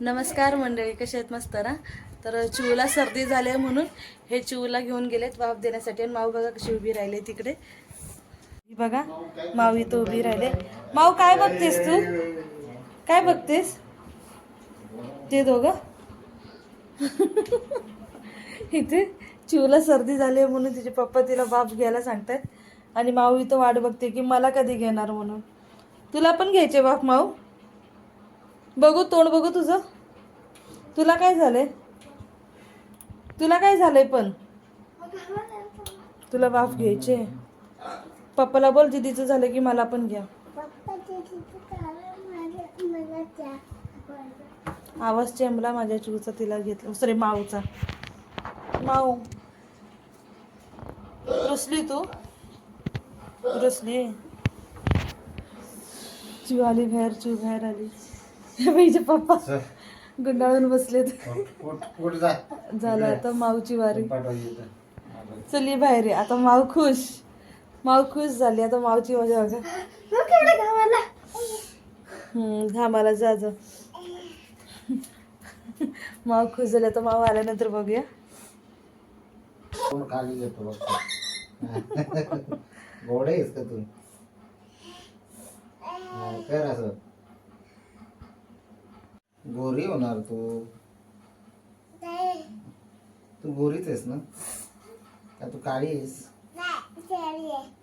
नमस्कार मंडळी कशा आहेत मस्त ना? तर चिवला सर्दी झाली आहे म्हणून हे चिवला घेऊन गेलेत वाफ देण्यासाठी आणि माऊ बघा कशी उभी राहिले तिकडे. बघा माऊ इथं उभी राहिले. माऊ काय बघतेस तू? काय बघतेस? ते दोघं? इथे चिवला सर्दी झाली आहे म्हणून तिचे पप्पा तिला बाप घ्यायला सांगतायत. आणि माऊ इथं वाट बघते की मला कधी घेणार म्हणून. तुला पण घ्यायचे बाप माऊ? बघू तोंड बघू तुझं. तुला काय झालंय? तुला काय झालंय पण? तुला वाफ घ्यायचे. पप्पाला बोल दिदीचं झालं की मला पण घ्या. आवाज चेंबला माझ्या चूचा तिला घेतला. सॉरी माऊचा. माऊ. रुसली तू? रुसली. चिव आली बाहेर चिव बाहेर आली बाईचे पप्पा. गुंडाळून बसलेत. झालं आता माऊची वारी. चली बाहेर ये. आता माऊ खुश. माऊ खुश झाली. आता माऊची मजा बघा. हम्म घामाला जा जा. माऊ खुश झाली. आता माऊ आल्यानंतर बघूया. कोण खाली गोड आहेस का तू? हा, कर असं. गोरी होणार तू. तू गोरीच आहेस ना? का तू काळी आहेस?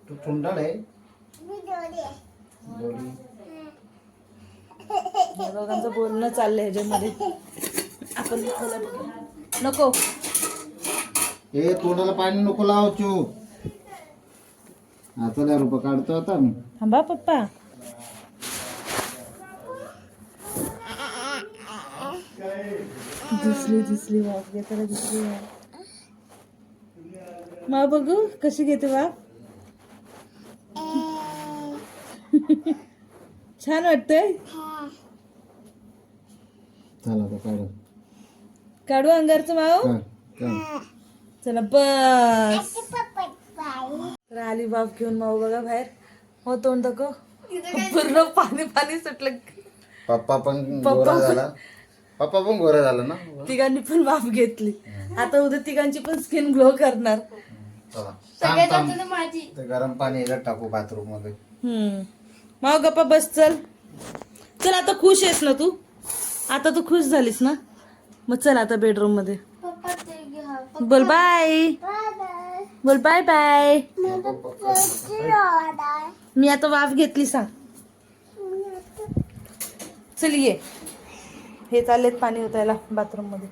तू टुंडळ आहे? गोरी. दोघांचं बोलणं चाललंय ह्याच्यामध्ये. आपण नको. ए तोंडाला पाणी नको लाव चूप आता रुपये काढतो आता. मी थांबा पप्पा. दिसली दिसली वाफ घेताना दिसली वाफ मा बघू कशी घेते वाफ छान वाटतंय? काढ. काढू अंगारचं काढ. चला बस. तर आली बाप घेऊन माऊ बघा बाहेर. हो तोंड दाखव. पूर्ण पाणी पाणी सुटलं. पप्पा पण गोरा झाला. पप्पा पण गोरा झाला ना? तिघांनी पण बाप घेतली. आता उद्या तिघांची पण स्किन ग्लो करणार. चला थांब, थांब. ते गरम पाणी याच्यात टाकू बाथरूममध्ये. हम्म. माव गप्पा बस चल. चल आता खुश आहेस ना तू? आता तू खुश झालीस ना? मग चल आता बेडरूममध्ये. बोल बाय बोल बाय बाय मी आता वाफ घेतली सांग. चल ये. हे चाललेत पाणी होतायला बाथरूममध्ये.